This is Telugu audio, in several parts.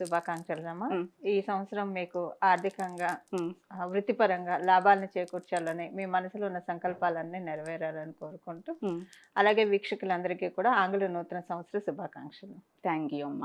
శుభాకాంక్షలు అమ్మా మ్. ఈ సంవత్సరం మీకు ఆర్థికంగా వృత్తిపరంగా లాభాలను చేకూర్చాలని మీ మనసులో ఉన్న సంకల్పాలన్నీ నెరవేరాలని కోరుకుంటూ. అలాగే వీక్షకులందరికీ కూడా ఆంగ్ల నూతన సంవత్సర శుభాకాంక్షలు థ్యాంక్ యూ అమ్మ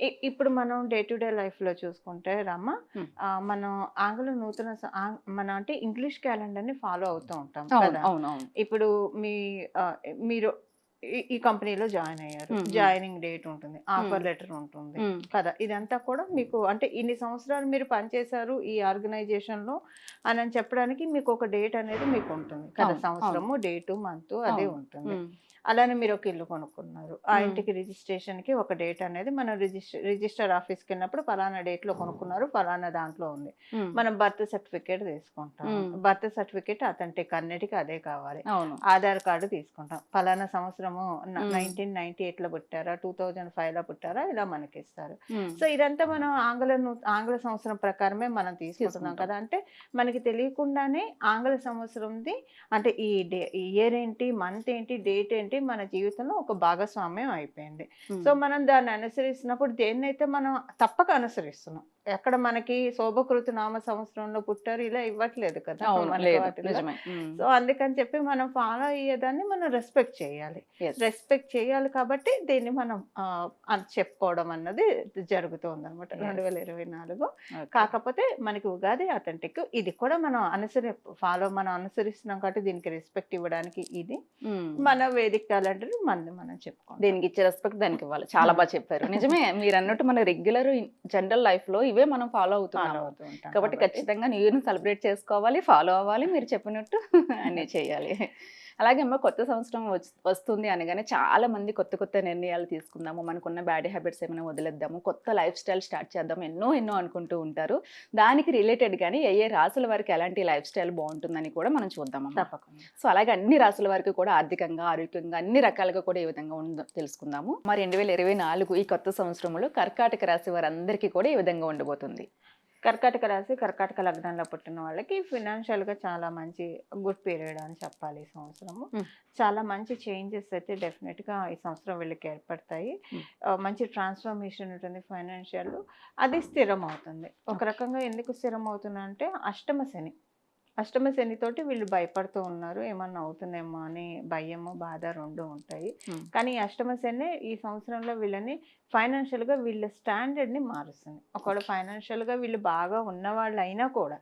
ఇప్పుడు మనం డే టు డే లైఫ్లో చూసుకుంటే రమ్మ మనం ఆంగ్ల నూతన మన అంటే ఇంగ్లీష్ క్యాలెండర్ని ఫాలో అవుతూ ఉంటాం కదా. ఇప్పుడు మీ మీరు ఈ- కంపెనీలో జాయిన్ అయ్యారు. జాయినింగ్ డేట్ ఉంటుంది ఆఫర్ లెటర్ ఉంటుంది కదా. ఇదంతా కూడా మీకు అంటే ఇన్ని సంవత్సరాలు మీరు పనిచేశారు ఈ ఆర్గనైజేషన్లో అని చెప్పడానికి మీకు ఒక డేట్ అనేది మీకు ఉంటుంది కదా. సంవత్సరము డేటు మంత్ అదే. ఉంటుంది. అలానే మీరు ఒక ఇల్లు కొనుక్కున్నారు. ఆ. ఇంటికి రిజిస్ట్రేషన్కి ఒక డేట్ అనేది మనం రిజిస్టర్ రిజిస్టర్ ఆఫీస్కి వెళ్ళినప్పుడు ఫలానా డేట్లో కొనుక్కున్నారు ఫలానా దాంట్లో ఉంది. మనం బర్త్ సర్టిఫికేట్ తీసుకుంటాం. బర్త్ సర్టిఫికేట్ అథెంటిక్ అన్నిటికీ అదే కావాలి. అవును. ఆధార్ కార్డు తీసుకుంటాం. ఫలానా సంవత్సరము. నైన్టీన్ నైన్టీ ఎయిట్లో పుట్టారా టూ థౌజండ్ ఫైవ్లో పుట్టారా ఇలా మనకి ఇస్తారు సో ఇదంతా మనం ఆంగ్ల ఆంగ్ల సంవత్సరం ప్రకారమే మనం తీసుకుంటున్నాం తీసుకుంటాం. కదా అంటే మనకి తెలియకుండానే ఆంగ్ల సంవత్సరంది అంటే ఈ డే ఇయర్ ఏంటి మంత్ ఏంటి డేట్ ఏంటి మన జీవితంలో ఒక భాగస్వామ్యం అయిపోయింది. సో మనం దాన్ని అనుసరిస్తున్నప్పుడు దేన్నైతే మనం తప్పక అనుసరిస్తున్నాం ఎక్కడ మనకి శోభకృతి నామ సంవత్సరంలో పుట్టారు ఇలా ఇవ్వట్లేదు కదా సో అందుకని చెప్పి మనం ఫాలో అయ్యేదాన్ని మనం రెస్పెక్ట్ చేయాలి. రెస్పెక్ట్ చేయాలి కాబట్టి దీన్ని మనం చెప్పుకోవడం అన్నది జరుగుతుంది అనమాట. రెండు వేల ఇరవై నాలుగు. కాకపోతే మనకి ఉగాది అథెంటిక్ ఇది కూడా మనం అనుసరి ఫాలో మనం అనుసరిస్తున్నాం కాబట్టి దీనికి రెస్పెక్ట్ ఇవ్వడానికి ఇది. మన వేదిక క్యాలెండర్ మనది మనం చెప్పుకోవాలి దీనికి ఇచ్చే రెస్పెక్ట్ దానికి ఇవ్వాలి. చాలా బాగా చెప్పారు. నిజమే మీరు అన్నట్టు మన రెగ్యులర్ జనరల్ లైఫ్లో ఇవే మనం ఫాలో ఫాలో అవుతున్నాము అవుతూ ఉంటాం కాబట్టి ఖచ్చితంగా న్యూ ఇయర్ని సెలబ్రేట్ చేసుకోవాలి ఫాలో అవ్వాలి మీరు చెప్పినట్టు అన్నీ చేయాలి. అలాగే అమ్మ కొత్త సంవత్సరం వస్తుంది అనగానే చాలా మంది కొత్త కొత్త నిర్ణయాలు తీసుకుందాము మనకున్న బ్యాడ్ హ్యాబిట్స్ ఏమైనా వదిలేద్దాము కొత్త లైఫ్ స్టైల్ స్టార్ట్ చేద్దాం ఎన్నో ఎన్నో అనుకుంటూ ఉంటారు. దానికి రిలేటెడ్ కానీ ఏ ఏ రాసుల వారికి ఎలాంటి లైఫ్ స్టైల్ బాగుంటుందని కూడా మనం చూద్దాం తప్పకుండా. సో అలాగే అన్ని రాసుల వారికి కూడా ఆర్థికంగా ఆరోగ్యంగా అన్ని రకాలుగా కూడా ఏ విధంగా ఉందో తెలుసుకుందాము. మరి రెండు వేల ఇరవై నాలుగు ఈ కొత్త సంవత్సరంలో కర్కాటక రాశి వారందరికీ కూడా ఈ విధంగా ఉండబోతుంది. కర్కాటక రాశి కర్కాటక లగ్నంలో పుట్టిన వాళ్ళకి ఫినాన్షియల్గా చాలా మంచి గుడ్ పీరియడ్ అని చెప్పాలి ఈ సంవత్సరము. చాలా మంచి చేంజెస్ అయితే డెఫినెట్గా ఈ సంవత్సరం వీళ్ళకి ఏర్పడతాయి. మంచి ట్రాన్స్ఫర్మేషన్ ఉంటుంది ఫైనాన్షియల్ అది స్థిరం అవుతుంది ఒక. రకంగా ఎందుకు స్థిరం అవుతుంది అంటే అష్టమ శని. అష్టమ శనితోటి వీళ్ళు భయపడుతూ ఉన్నారు. ఏమన్నా అవుతుందేమో అని భయము బాధ రెండు ఉంటాయి. కానీ ఈ అష్టమ శని ఈ సంవత్సరంలో వీళ్ళని ఫైనాన్షియల్గా వీళ్ళ స్టాండర్డ్ని మారుస్తుంది. ఒకవేళ ఫైనాన్షియల్గా వీళ్ళు బాగా ఉన్నవాళ్ళు అయినా కూడా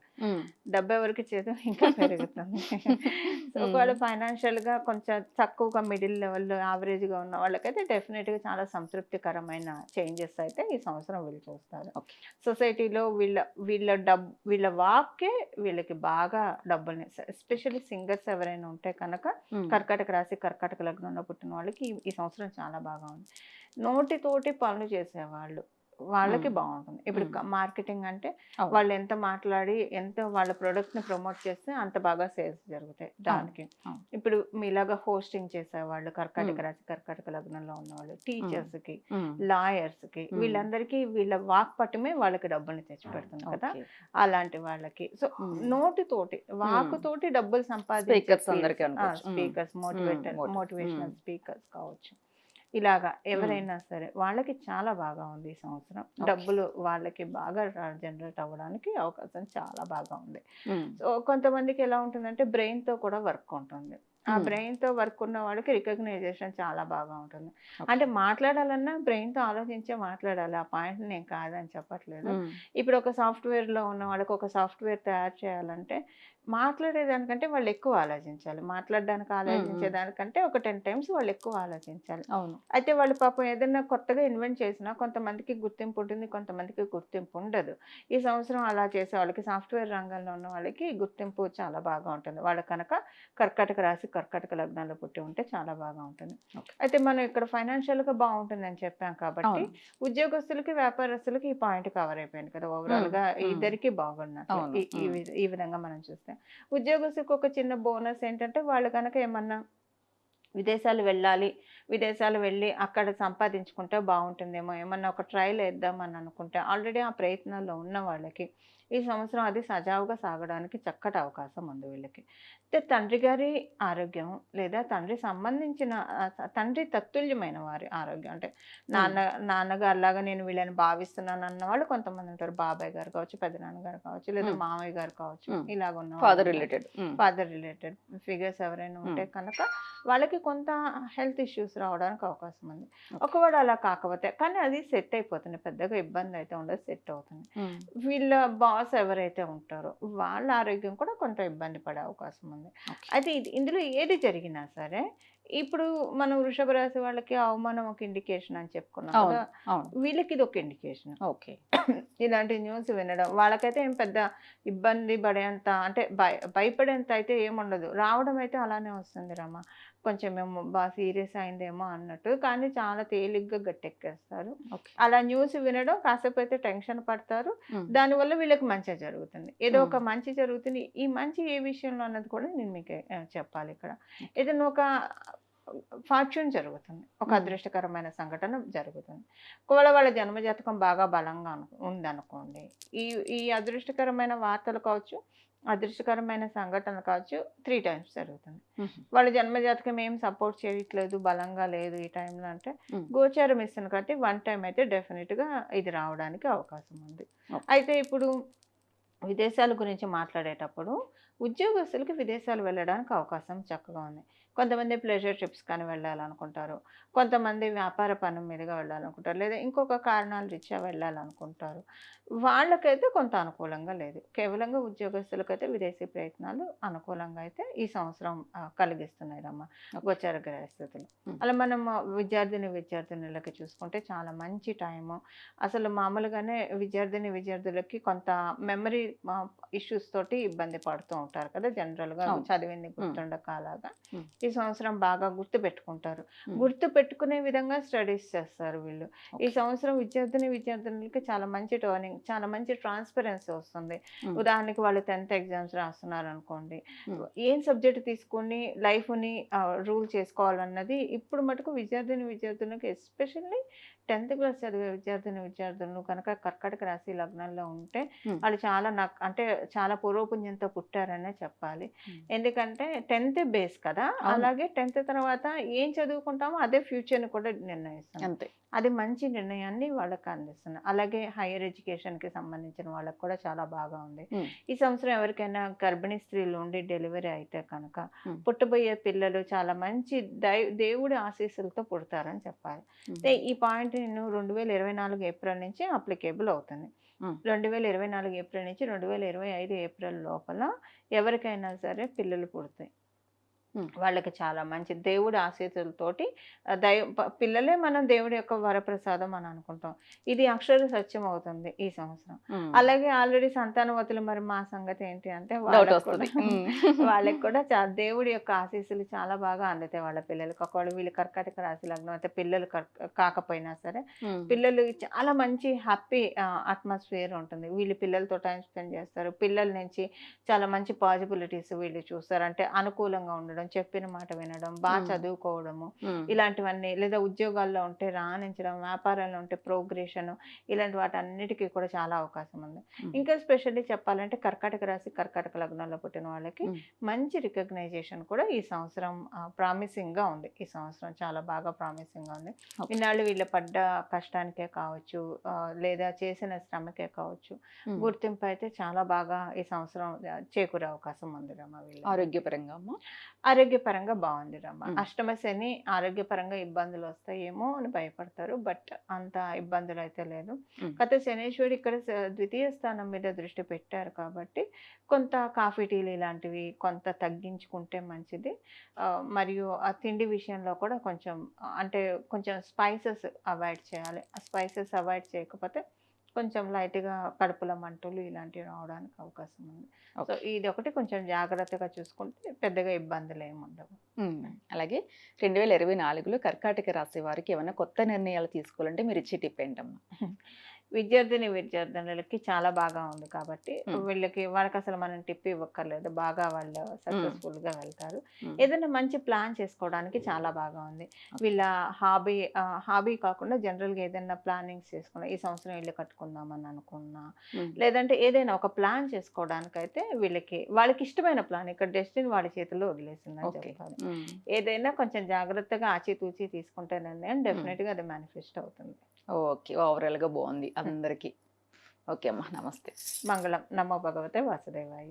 డబ్బు ఎవరికి చేత ఇంకా పెరుగుతుంది. సో ఒకవేళ ఫైనాన్షియల్గా కొంచెం తక్కువగా మిడిల్ లెవెల్ యావరేజ్గా ఉన్న వాళ్ళకైతే డెఫినెట్గా చాలా సంతృప్తికరమైన చేంజెస్ అయితే ఈ సంవత్సరం వీళ్ళు చూస్తారు. సొసైటీలో వీళ్ళ వీళ్ళ డబ్బు వీళ్ళ వాక్కే వీళ్ళకి బాగా డబ్బుల్ని ఎస్పెషల్లీ సింగర్స్ ఎవరైనా ఉంటే కనుక కర్కాటక రాశి కర్కాటక లగ్నంలో పుట్టిన వాళ్ళకి ఈ- ఈ సంవత్సరం చాలా బాగా ఉంది. నోటితోటి పనులు చేసేవాళ్ళు. వాళ్ళకి. బాగుంటుంది ఇప్పుడు. మార్కెటింగ్ అంటే. వాళ్ళు ఎంత మాట్లాడి ఎంత వాళ్ళ product ని ప్రమోట్ చేస్తే అంత బాగా సేల్స్ జరుగుతాయి దానికి. ఇప్పుడు మీలాగా హోస్టింగ్ చేసేవాళ్ళు కర్కాటక మ్మ్. రాశి కర్కాటక లగ్నంలో ఉన్నవాళ్ళు టీచర్స్కి ఉమ్, లాయర్స్కి. వీళ్ళందరికీ వీళ్ళ వాక్ పట్టమే వాళ్ళకి డబ్బుల్ని తెచ్చి పెడుతుంది కదా. అలాంటి వాళ్ళకి సో. నోటితోటి వాకుతోటి డబ్బులు. మ్మ్. Speakers motivator motivational. స్పీకర్స్ కావచ్చు ఇలాగా ఎవరైనా సరే వాళ్ళకి చాలా బాగా ఉంది ఈ సంవత్సరం. డబ్బులు వాళ్ళకి బాగా జనరేట్ అవ్వడానికి అవకాశం చాలా బాగా ఉంది. సో కొంతమందికి ఎలా ఉంటుందంటే brain తో కూడా వర్క్ ఉంటుంది. ఆ. బ్రెయిన్తో వర్క్ ఉన్న వాళ్ళకి రికగ్నైజేషన్ చాలా బాగా ఉంటుంది. అంటే మాట్లాడాలన్నా బ్రెయిన్తో ఆలోచించే మాట్లాడాలి. ఆ పాయింట్ నేను కాదని చెప్పట్లేదు. ఇప్పుడు ఒక సాఫ్ట్వేర్లో ఉన్న వాళ్ళకి ఒక సాఫ్ట్వేర్ తయారు చేయాలంటే మాట్లాడేదానికంటే వాళ్ళు ఎక్కువ ఆలోచించాలి. మాట్లాడడానికి ఆలోచించే దానికంటే ఒక టెన్ టైమ్స్ వాళ్ళు ఎక్కువ ఆలోచించాలి. అవును. అయితే వాళ్ళు పాపం ఏదైనా కొత్తగా ఇన్వెంట్ చేసినా కొంతమందికి గుర్తింపు ఉంటుంది కొంతమందికి గుర్తింపు ఉండదు. ఈ సంవత్సరం అలా చేసే వాళ్ళకి సాఫ్ట్వేర్ రంగంలో ఉన్న వాళ్ళకి గుర్తింపు చాలా బాగా ఉంటుంది. వాళ్ళ కనుక కర్కాటక రాశి కర్కాటక లగ్నాల్లో పుట్టి ఉంటే చాలా బాగా ఉంటుంది. అయితే మనం ఇక్కడ ఫైనాన్షియల్గా బాగుంటుందని చెప్పాం కాబట్టి ఉద్యోగస్తులకి వ్యాపారస్తులకి ఈ పాయింట్ కవర్ అయిపోయింది కదా. ఓవరాల్గా మ్మ్. ఇద్దరికి వి- ఈ విధంగా మనం చూస్తే. ఉద్యోగస్తులకు ఒక చిన్న బోనస్ ఏంటంటే వాళ్ళు కనుక ఏమన్నా విదేశాలు వెళ్ళాలి విదేశాలు వెళ్ళి అక్కడ సంపాదించుకుంటే బాగుంటుందేమో. ఏమన్నా ఒక ట్రయల్ వేద్దామని అనుకుంటే ఆల్రెడీ ఆ ప్రయత్నాల్లో ఉన్న వాళ్ళకి ఈ సంవత్సరం అది సజావుగా సాగడానికి చక్కటి అవకాశం ఉంది వీళ్ళకి. అయితే తండ్రి గారి ఆరోగ్యం లేదా తండ్రి సంబంధించిన తండ్రి తత్తుల్యమైన వారి ఆరోగ్యం అంటే నాన్న నాన్నగారిలాగా నేను వీళ్ళని భావిస్తున్నాను అన్న వాళ్ళు కొంతమంది ఉంటారు. బాబాయ్ గారు కావచ్చు పెద్దనాన్నగారు కావచ్చు లేదా. మామయ్య గారు కావచ్చు. ఇలాగ ఉన్న father related father related figures ఎవరైనా ఉంటే కనుక వాళ్ళకి కొంత హెల్త్ ఇష్యూస్ రావడానికి అవకాశం ఉంది. ఒకవేళ అలా కాకపోతే కానీ అది సెట్ అయిపోతుంది. పెద్దగా ఇబ్బంది అయితే ఉండదు సెట్ అవుతుంది. వీళ్ళ బాస్ ఎవరైతే ఉంటారో వాళ్ళ ఆరోగ్యం కూడా కొంత ఇబ్బంది పడే అవకాశం ఉంది. అయితే ఇది ఇందులో ఏది జరిగినా సరే ఇప్పుడు మనం వృషభ రాశి వాళ్ళకి అవమానం ఒక ఇండికేషన్ అని చెప్పుకున్నాం వీళ్ళకి ఇది ఒక ఇండికేషన్ ఓకే. ఇలాంటి న్యూస్ వినడం వాళ్ళకైతే ఏం పెద్ద ఇబ్బంది పడేంత అంటే భయ భయపడేంత అయితే ఏముండదు రావడం అయితే అలానే వస్తుంది రమ్మ కొంచెం ఏమో బాగా సీరియస్ అయిందేమో అన్నట్టు. కానీ చాలా తేలిగ్గా గట్టెక్కేస్తారు. అలా న్యూస్ వినడం కాసేపు అయితే టెన్షన్ పడతారు. దానివల్ల వీళ్ళకి మంచి జరుగుతుంది. ఏదో ఒక మంచి జరుగుతుంది. ఈ మంచి ఏ విషయంలో అన్నది కూడా నేను మీకు చెప్పాలి ఇక్కడ. ఏదైనా ఒక ఫార్చ్యూన్ జరుగుతుంది. ఒక. అదృష్టకరమైన సంఘటన జరుగుతుంది. ఒకవేళ వాళ్ళ జన్మజాతకం బాగా బలంగా ఉందనుకోండి. ఈ ఈ అదృష్టకరమైన వార్తలు కావచ్చు అదృష్టకరమైన సంఘటనలు కావచ్చు త్రీ టైమ్స్ జరుగుతుంది వాళ్ళ జన్మజాతకం ఏం సపోర్ట్ చేయట్లేదు బలంగా లేదు ఈ టైంలో అంటే. గోచారం ఇస్తుంది కాబట్టి వన్ టైం అయితే డెఫినెట్గా ఇది రావడానికి అవకాశం ఉంది. అయితే ఇప్పుడు విదేశాల గురించి మాట్లాడేటప్పుడు ఉద్యోగస్తులకి విదేశాలు వెళ్ళడానికి అవకాశం చక్కగా ఉంది కొంతమంది ప్లెజర్ ట్రిప్స్ కానీ వెళ్ళాలనుకుంటారు. కొంతమంది వ్యాపార పని మీదుగా వెళ్ళాలనుకుంటారు. లేదా ఇంకొక కారణాలు రీత్యా వెళ్ళాలనుకుంటారు. వాళ్ళకైతే కొంత అనుకూలంగా లేదు. కేవలంగా ఉద్యోగస్తులకైతే విదేశీ ప్రయత్నాలు అనుకూలంగా అయితే ఈ సంవత్సరం కలిగిస్తున్నాయి రమ్మ గోచార గ్రహస్థితులు. అలా మనం విద్యార్థిని విద్యార్థినులకి చూసుకుంటే చాలా మంచి టైము. అసలు మామూలుగానే విద్యార్థిని విద్యార్థులకి కొంత మెమరీ ఇష్యూస్ తోటి ఇబ్బంది పడుతూ ఉంటారు కదా జనరల్గా. చదివింది గుర్తుండక అలాగా. Hmm. ఈ సంవత్సరం బాగా గుర్తు పెట్టుకుంటారు. గుర్తు పెట్టుకునే విధంగా స్టడీస్ చేస్తారు వీళ్ళు ఈ. సంవత్సరం విద్యార్థిని విద్యార్థినులకి చాలా మంచి టర్నింగ్ చాలా మంచి ట్రాన్స్పరెన్సీ వస్తుంది. ఉదాహరణకి వాళ్ళు టెన్త్ ఎగ్జామ్స్ రాస్తున్నారు అనుకోండి. ఏం సబ్జెక్ట్ తీసుకొని లైఫ్ని రూల్ చేసుకోవాలన్నది ఇప్పుడు మటుకు విద్యార్థిని విద్యార్థులకు ఎస్పెషల్లీ టెన్త్ క్లాస్ చదివే విద్యార్థిని విద్యార్థులు కనుక కర్కాటక రాశి లగ్నంలో ఉంటే. వాళ్ళు చాలా నాకు అంటే చాలా పూర్వపుణ్యంతో పుట్టారనే చెప్పాలి. ఎందుకంటే టెన్త్ బేస్ కదా. అలాగే టెన్త్ తర్వాత ఏం చదువుకుంటామో అదే ఫ్యూచర్ని కూడా నిర్ణయిస్తుంది అంతే అది మంచి నిర్ణయాన్ని వాళ్ళకి అందిస్తుంది అలాగే హైయర్ ఎడ్యుకేషన్కి సంబంధించిన వాళ్ళకి కూడా చాలా బాగా ఉంది. ఈ సంవత్సరం ఎవరికైనా గర్భిణీ స్త్రీలు ఉండి డెలివరీ అయితే కనుక. పుట్టబోయే పిల్లలు చాలా మంచి దేవుడి ఆశీస్సులతో పుడతారని చెప్పాలి అయితే ఈ పాయింట్ నేను రెండు వేల ఇరవై నాలుగు ఏప్రిల్ నుంచి అప్లికేబుల్ అవుతుంది. రెండు వేల ఇరవై నాలుగు ఏప్రిల్ నుంచి రెండు వేల ఇరవై ఐదు ఏప్రిల్ లోపల ఎవరికైనా సరే పిల్లలు పుడతాయి. వాళ్ళకి చాలా మంచి దేవుడి ఆశీస్సులతోటి ఆ, దైవ పిల్లలే మనం దేవుడి యొక్క వరప్రసాదం అని అనుకుంటాం. ఇది అక్షర సత్యం అవుతుంది ఈ సంవత్సరం. అలాగే ఆల్రెడీ సంతానవతులు మరి మా సంగతి ఏంటి అంటే వాళ్ళకి కూడా- దేవుడి యొక్క ఆశీస్సులు చాలా బాగా అందుతాయి వాళ్ళ పిల్లలకి. ఒకవేళ వీళ్ళు కర్కాటక రాశి లగ్నం అయితే పిల్లలు కాకపోయినా సరే. పిల్లలు చాలా మంచి హ్యాపీ అట్మాస్ఫియర్ ఉంటుంది. వీళ్ళు పిల్లలతో టైం స్పెండ్ చేస్తారు. పిల్లల నుంచి చాలా మంచి పాజిబిలిటీస్ వీళ్ళు చూస్తారు. అంటే అనుకూలంగా ఉండడం చెప్పిన మాట వినడం బాగా. చదువుకోవడము. ఇలాంటివన్నీ లేదా ఉద్యోగాల్లో ఉంటే రాణించడం వ్యాపారాల్లో ఉంటే ప్రోగ్రెషన్ ఇలాంటి వాటన్నిటికీ కూడా చాలా అవకాశం ఉంది. ఇంకా స్పెషల్లీ చెప్పాలంటే కర్కాటక రాశి కర్కాటక లగ్నంలో పుట్టిన వాళ్ళకి. మంచి రికగ్నైజేషన్ కూడా ఈ సంవత్సరం ప్రామిసింగ్గా ఉంది ఈ సంవత్సరం చాలా బాగా ప్రామిసింగ్గా ఉంది. ఇన్నాళ్ళు వీళ్ళ పడ్డ కష్టానికే కావచ్చు లేదా చేసిన శ్రమకే కావచ్చు. గుర్తింపు అయితే చాలా బాగా ఈ సంవత్సరం చేకూరే అవకాశం ఉంది రమ్మ వీళ్ళ ఆరోగ్యపరంగా అమ్మా ఆరోగ్యపరంగా బాగుంది రమ్మ. మ్మ్. అష్టమ శని ఆరోగ్యపరంగా ఇబ్బందులు వస్తాయేమో అని భయపడతారు. బట్ అంత ఇబ్బందులు అయితే లేదు. కాకపోతే శనేశ్వరుడు ఇక్కడ ద్వితీయ స్థానం మీద దృష్టి పెట్టారు కాబట్టి కొంత కాఫీ టీలు ఇలాంటివి కొంత తగ్గించుకుంటే మంచిది. మరియు ఆ తిండి విషయంలో కూడా కొంచెం అంటే కొంచెం స్పైసెస్ అవాయిడ్ చేయాలి. ఆ స్పైసెస్ అవాయిడ్ చేయకపోతే కొంచెం లైట్గా కడుపుల మంటలు ఇలాంటివి రావడానికి అవకాశం ఉంది. సో. ఇది ఒకటి కొంచెం జాగ్రత్తగా చూసుకుంటే పెద్దగా ఇబ్బందులు ఏమి ఉండవు. అలాగే రెండు వేల ఇరవై నాలుగులో కర్కాటక రాశి వారికి ఏమైనా కొత్త నిర్ణయాలు తీసుకోవాలంటే మీరు ఇచ్చే టిప్ ఏంటమ్మా? విద్యార్థిని విద్యార్థినులకి చాలా బాగా ఉంది కాబట్టి. వీళ్ళకి వాళ్ళకి అసలు మనం టిప్ ఇవ్వక్కర్లేదు. బాగా వాళ్ళు సక్సెస్ఫుల్గా వెళ్తారు. ఏదైనా మంచి ప్లాన్ చేసుకోవడానికి చాలా బాగా ఉంది. వీళ్ళ హాబీ హాబీ కాకుండా జనరల్గా ఏదైనా ప్లానింగ్స్ చేసుకున్నా ఈ సంవత్సరం ఇల్లు కట్టుకుందామని అనుకున్నా లేదంటే ఏదైనా ఒక ప్లాన్ చేసుకోవడానికి అయితే వీళ్ళకి వాళ్ళకి ఇష్టమైన ప్లాన్ ఇక్కడ డెస్టిన్ వాళ్ళ చేతుల్లో వదిలేసిందని ఉమ్, ఏదైనా కొంచెం జాగ్రత్తగా ఆచితూచి తీసుకుంటే నిర్ణయం డెఫినెట్గా అది మేనిఫెస్ట్ అవుతుంది ఓకే. ఓవరాల్గా బాగుంది అందరికి. ఓకే అమ్మా. నమస్తే. మంగళం. నమో భగవతే వాసుదేవాయ.